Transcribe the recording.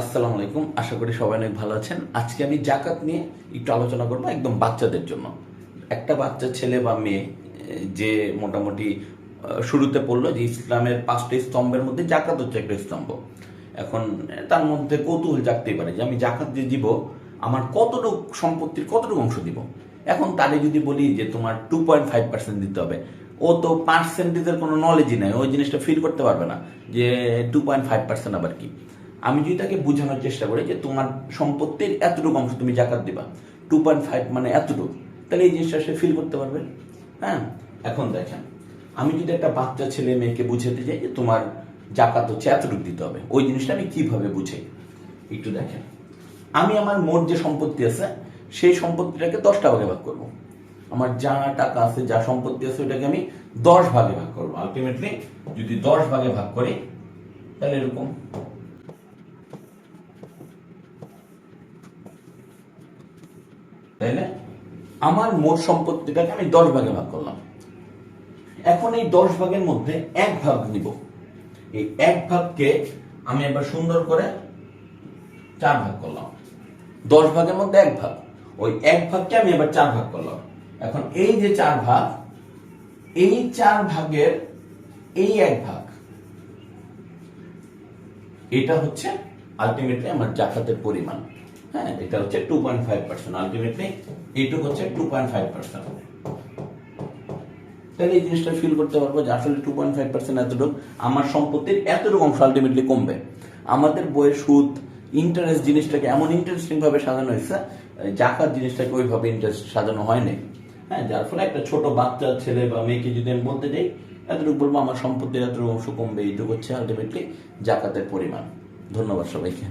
আসসালামু আলাইকুম। আশা করি সবাই অনেক ভালো আছেন। আজকে আমি জাকাত নিয়ে একটু আলোচনা করব একদম বাচ্চাদের জন্য। একটা বাচ্চা ছেলে বা মেয়ে, যে মোটামুটি শুরুতে পড়ল যে ইসলামের পাঁচটা স্তম্ভের মধ্যে জাকাত হচ্ছে একটা স্তম্ভ। এখন তার মধ্যে কৌতূহল জাগতেই পারে যে আমি জাকাত যে দিব, আমার কতটুকু সম্পত্তির কতটুকু অংশ দিব? এখন তারে যদি বলি যে তোমার টু পয়েন্ট ফাইভ পার্সেন্ট দিতে হবে, ও তো পার্সেন্টেজের কোনো নলেজই নাই, ওই জিনিসটা ফিল করতে পারবে না যে টু পয়েন্ট ফাইভ পার্সেন্ট আবার কি। আমি যদি তাকে বোঝানোর চেষ্টা করি যে তোমার সম্পত্তির এতটুকু অংশ তুমি জাকাত দিবা টু পয়েন্ট ফাইভ মানে এতটুকু, তাহলে এই জিনিসটা সে ফিল করতে পারবে। হ্যাঁ? এখন দেখেন, আমি যদি একটা বাচ্চা ছেলে মেয়েকে বুঝাতে চাই যে তোমার জাকাত হচ্ছে এতটুকু দিতে হবে, ওই জিনিসটা আমি কীভাবে বুঝাই? একটু দেখেন, আমি আমার মোট যে সম্পত্তি আছে, সেই সম্পত্তিটাকে দশটা ভাগে ভাগ করব। আমার যা টাকা আছে, যা সম্পত্তি আছে, ওটাকে আমি দশ ভাগে ভাগ করব। আলটিমেটলি যদি দশ ভাগে ভাগ করি, তাহলে এরকম তাইলে আমার মোট সম্পত্তিটাকে আমি দশ ভাগে ভাগ করলাম। এখন এই দশ ভাগের মধ্যে এক ভাগ নিব। এই এক ভাগকে আমি এবার সুন্দর করে চার ভাগ করলাম। দশ ভাগের মধ্যে এক ভাগ। ওই এক ভাগকে আমি এবার চার ভাগ করলাম। এখন এই যে চার ভাগ, এই চার ভাগের এই এক ভাগ, এটা হচ্ছে আলটিমেটলি আমার জাকাতের পরিমাণ। হ্যাঁ এটা হচ্ছে two point five percent ultimately হচ্ছে টু পয়েন্ট ফাইভ পার্সেন্ট তাহলে এই জিনিসটা ফিল করতে পারব যে আসলে টু পয়েন্ট ফাইভ পার্সেন্ট এতটুকু, আমার সম্পত্তির এতটুকু অংশ আলটিমেটলি কমবে। আমাদের বইয়ের সুদ ইন্টারেস্ট জিনিসটাকে এমন ইন্টারেস্টিং ভাবে সাজানো হয়েছে, জাকাত জিনিসটাকে ওইভাবে ইন্টারেস্ট সাজানো হয়নি। হ্যাঁ যার ফলে একটা ছোট বাচ্চা, ছেলে বা মেয়েকে যদি আমি বলতে যাই এতটুকু বলব আমার সম্পত্তির এতটুকু অংশ কমবে, এইটুকু হচ্ছে আলটিমেটলি জাকাতের পরিমাণ। ধন্যবাদ সবাইকে।